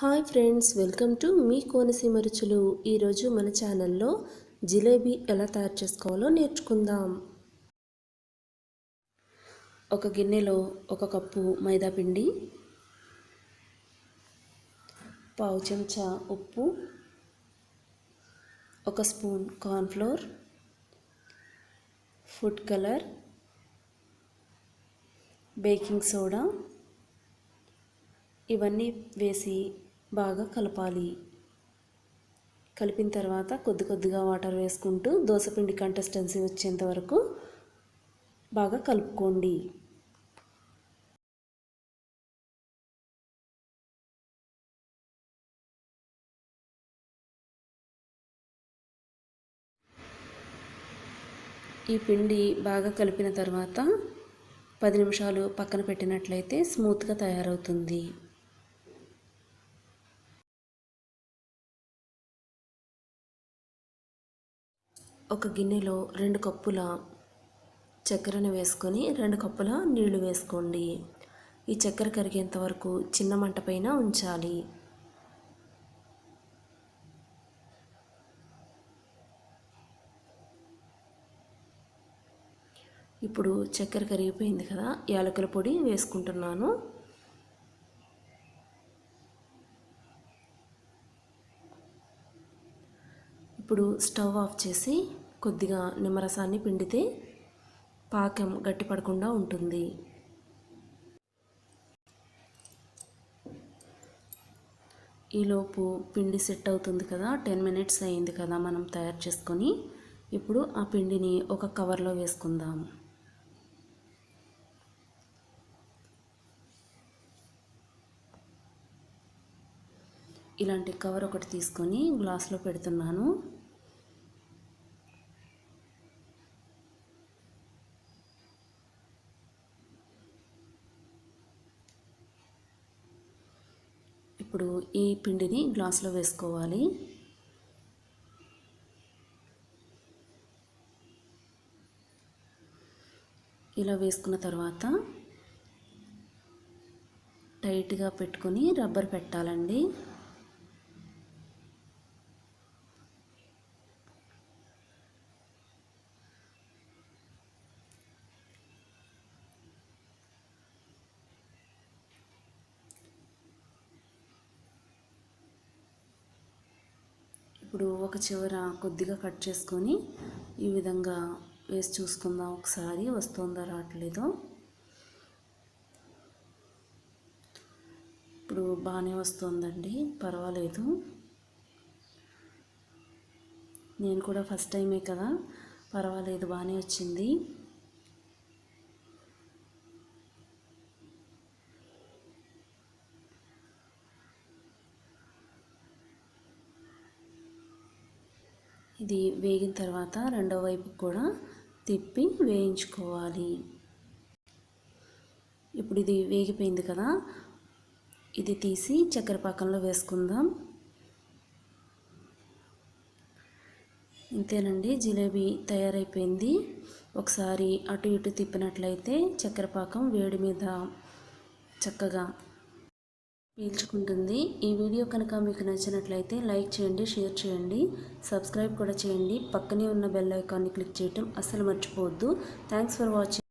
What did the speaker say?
Hi friends welcome to మీ కోనసీమ రుచులు. ఈరోజు మన ఛానల్లో జిలేబీ ఎలా తయారు చేసుకోవాలో నేర్చుకుందాం. ఒక గిన్నెలో ఒక కప్పు మైదా పిండి పావు చెంచా ఉప్పు ఒక spoon cornflour food colour baking soda ఇవన్నీ వేసి బాగా కలపాలి. కలిపిన తర్వాత కొద్ది కొద్దిగా వాటర్ వేసుకుంటూ దోసపిండి కంటెస్టెన్సీ వచ్చేంత వరకు బాగా కలుపుకోండి. ఈ పిండి బాగా కలిపిన తర్వాత పది నిమిషాలు పక్కన పెట్టినట్లయితే స్మూత్గా తయారవుతుంది. ఒక గిన్నెలో రెండు కప్పుల చక్కెరను వేసుకొని రెండు కప్పుల నీళ్ళు వేసుకోండి. ఈ చక్కెర కరిగేంత వరకు చిన్న మంట పైన ఉంచాలి. ఇప్పుడు చక్కెర కరిగిపోయింది కదా యాలకుల పొడి వేసుకుంటున్నాను. ఇప్పుడు స్టవ్ ఆఫ్ చేసి కొద్దిగా నిమ్మరసాన్ని పిండితే పాకం గట్టిపడకుండా ఉంటుంది. ఈలోపు పిండి సెట్ అవుతుంది కదా టెన్ మినిట్స్ అయింది కదా మనం తయారు చేసుకొని ఇప్పుడు ఆ పిండిని ఒక కవర్లో వేసుకుందాం. ఇలాంటి కవర్ ఒకటి తీసుకొని గ్లాస్లో పెడుతున్నాను. ఇప్పుడు ఈ పిండిని గ్లాస్లో వేసుకోవాలి. ఇలా వేసుకున్న తర్వాత టైట్గా పెట్టుకొని రబ్బర్ పెట్టాలండి. ఇప్పుడు ఒక చివర కొద్దిగా కట్ చేసుకొని ఈ విధంగా వేసి చూసుకుందాం. ఒకసారి వస్తుందో రావట్లేదో. ఇప్పుడు బాగానే వస్తుందండి. పర్వాలేదు. నేను కూడా ఫస్ట్ టైమే కదా. పర్వాలేదు బాగానే వచ్చింది. ఇది వేగిన తర్వాత రెండో వైపు కూడా తిప్పి వేయించుకోవాలి. ఇప్పుడు ఇది వేగిపోయింది కదా. ఇది తీసి చక్కెర పాకంలో వేసుకుందాం. ఇంతేనండి జిలేబీ తయారైపోయింది. ఒకసారి అటు ఇటు తిప్పినట్లయితే చక్కెర పాకం వేడి మీద చక్కగా పీల్చుకుంటుంది. ఈ వీడియో కనుక మీకు నచ్చినట్లయితే లైక్ చేయండి షేర్ చేయండి సబ్స్క్రైబ్ కూడా చేయండి. పక్కనే ఉన్న బెల్ ఐకాన్ని క్లిక్ చేయటం అస్సలు మర్చిపోవద్దు. Thanks for watching.